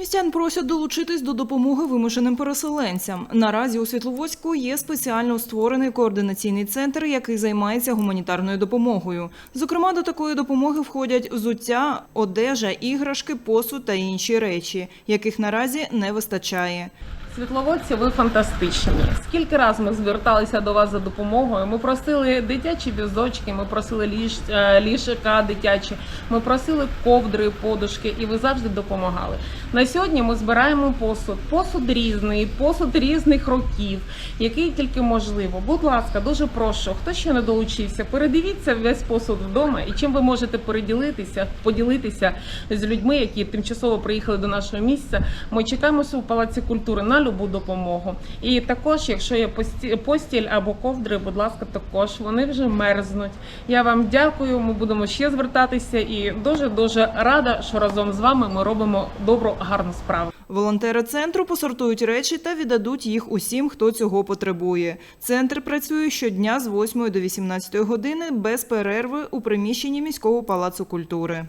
Містян просять долучитись до допомоги вимушеним переселенцям. Наразі у Світловодську є спеціально створений координаційний центр, який займається гуманітарною допомогою. Зокрема, до такої допомоги входять взуття, одежа, іграшки, посуд та інші речі, яких наразі не вистачає. Світловодці, ви фантастичні. Скільки раз ми зверталися до вас за допомогою? Ми просили дитячі візочки, ми просили ліж, е, ліжка дитячі, ми просили ковдри, подушки, і ви завжди допомагали. На сьогодні ми збираємо посуд. Посуд різний, посуд різних років, який тільки можливо. Будь ласка, дуже прошу, хто ще не долучився, передивіться весь посуд вдома і чим ви можете переділитися, поділитися з людьми, які тимчасово приїхали до нашого місця. Ми чекаємося у палаці культури на любу допомогу. І також, якщо є пості- постіль або ковдри, будь ласка, також вони вже мерзнуть. Я вам дякую. Ми будемо ще звертатися і дуже дуже рада, що разом з вами ми робимо добру, гарну справу. Волонтери центру посортують речі та віддадуть їх усім, хто цього потребує. Центр працює щодня з 8 до 18 години без перерви у приміщенні міського палацу культури.